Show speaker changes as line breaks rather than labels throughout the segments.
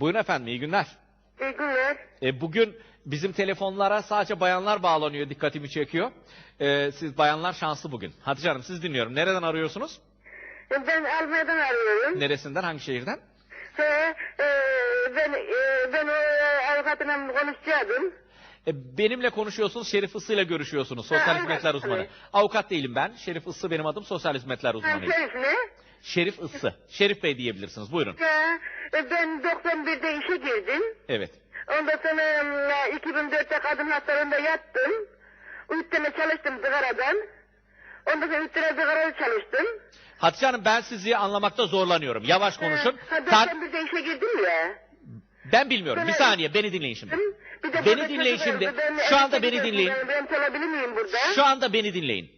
Buyurun efendim iyi günler.
İyi günler.
E, bugün bizim telefonlara sadece bayanlar bağlanıyor dikkatimi çekiyor. E, siz bayanlar şanslı bugün. Hatice Hanım siz dinliyorum. Nereden arıyorsunuz?
Ben Almanya'dan arıyorum.
Neresinden hangi şehirden?
He, e, ben e, ben e, avukatla konuşacaktım.
E, benimle konuşuyorsunuz Şerif Issı ile görüşüyorsunuz. Sosyal
Ha,
hizmetler
evet.
uzmanı. Avukat değilim ben. Şerif Issı benim adım sosyal hizmetler
Ha,
uzmanıyım.
Şerif ne?
Şerif Issı. Şerif Bey diyebilirsiniz. Buyurun.
Ha, e, ben 91'de işe girdim.
Evet.
Ondan sonra e, 2004'te kadın hastalığında yattım. Üç sene çalıştım zıgaradan. Ondan sonra üç sene zıgarada çalıştım.
Hatice Hanım ben sizi anlamakta zorlanıyorum. Yavaş konuşun.
Ha,
Saat-
91'de işe girdim ya.
Ben bilmiyorum. Bir saniye beni dinleyin şimdi.
Bir de
Beni
burada
dinleyin
çocuk
şimdi. Şu anda beni dinleyin.
Ben, ben çalabilir miyim burada?
Şu anda beni dinleyin.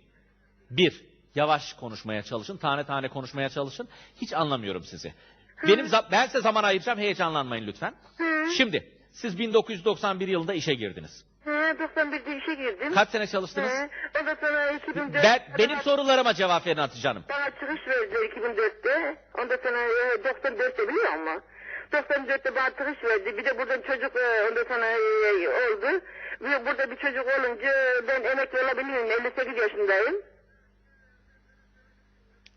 Bir, yavaş konuşmaya çalışın, tane tane konuşmaya çalışın. Hiç anlamıyorum sizi. Benim za- ben size zaman ayıracağım, heyecanlanmayın lütfen.
Hı.
Şimdi, siz 1991 yılında işe girdiniz.
He, 91'de işe girdim.
Kaç sene çalıştınız?
He, ondan sonra 2004...
Ben, benim sorularıma cevap verin Hatice Hanım.
Bana çıkış verdi 2004'te. Ondan sonra e, 94'te biliyor musun? 94'te bana çıkış verdi. Bir de buradan çocuk e, ondan sonra e, oldu. Bir, burada bir çocuk olunca ben emekli olabilirim. 58 yaşındayım.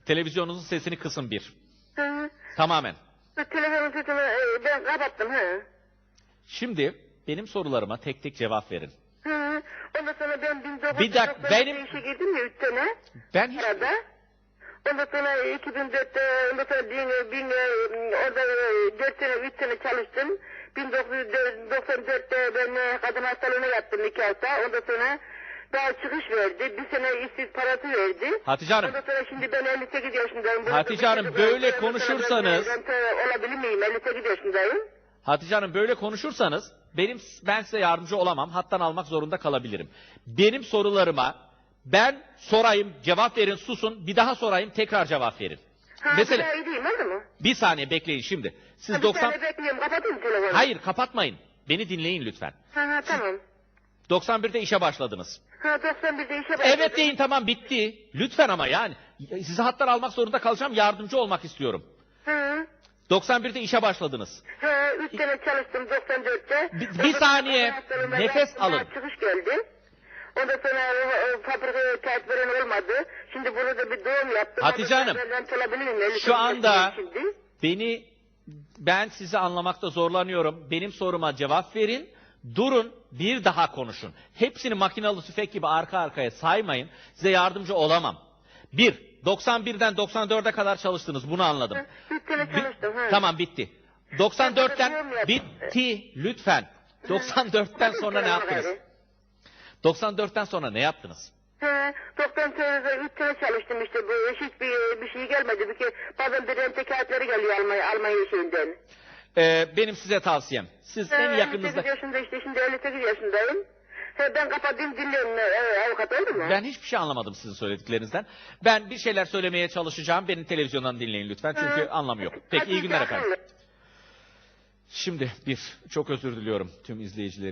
Televizyonunuzun sesini kısın bir.
Hı.
Tamamen.
Telefonun sesini e, ben kapattım. He.
Şimdi benim sorularıma tek tek cevap verin.
Hı. Ondan sonra ben 1990'da
Bir dakika, benim-
işe girdim ya 3 sene.
Ben hiç...
Arada. Ondan sonra 2004'te ondan sonra bin, bin, orada 4 sene 3 sene çalıştım. 1994'te ben e, kadın hastalığına yattım 2 hafta. Ondan sonra daha çıkış verdi. Bir sene işsiz parası verdi.
Hatice Hanım,
Ondan sonra şimdi ben 58 yaşındayım. Burada
Hatice Hanım,
çocuk
böyle konuşursanız-
olabilir miyim? 58 yaşındayım.
Hatice Hanım böyle konuşursanız benim ben size yardımcı olamam. Hattan almak zorunda kalabilirim. Benim sorularıma ben sorayım, cevap verin, susun. Bir daha sorayım, tekrar cevap verin.
Ha,
Mesela
bir değil oldu mu?
bir saniye bekleyin şimdi. Siz
Ha, bir
90
saniye bekliyorum. Kapatayım mı telefonu?
Hayır, kapatmayın. Beni dinleyin lütfen.
Ha, ha, tamam.
91'de işe başladınız.
Ha 91'de işe başladım.
Evet deyin tamam bitti. Lütfen ama yani sizi hattan almak zorunda kalacağım. Yardımcı olmak istiyorum.
Hı.
91'de işe başladınız.
He, üç sene çalıştım 94'te.
Bir- bir saniye, nefes alın.
Çıkış geldi. Ondan sonra o, o fabrikaya kağıt veren olmadı. Şimdi burada bir doğum yaptım.
Hatice Hanım, şu anda-. Beni ben sizi anlamakta zorlanıyorum. Benim soruma cevap verin. Durun bir daha konuşun. Hepsini makinalı tüfek gibi arka arkaya saymayın. Size yardımcı olamam. Bir, 91'den 94'e kadar çalıştınız. Bunu anladım.
Hı, Üç sene
Bi-
çalıştım. he.
Tamam bitti. 94'ten
Ben burada
bitti lütfen. 94'ten sonra ne yaptınız? 94'ten sonra ne yaptınız?
He, 94'de üç sene çalıştım işte. Bu hiçbir bir şey gelmedi. Bir ke bazen bir rente kağıtları geliyor Almanya, Almanya şeyinden.
Ee, benim size tavsiyem. Siz en
He,
yakınınızda
58 yaşında işte. Şimdi 58 yaşındayım. He, ben kapatayım dinliyorum. E, avukat oldu mu?
Ben hiçbir şey anlamadım sizin söylediklerinizden. Ben bir şeyler söylemeye çalışacağım. Beni televizyondan dinleyin lütfen çünkü
Hı.
anlamı yok. Peki iyi günler efendim. Şimdi bir çok özür diliyorum tüm izleyicilerim.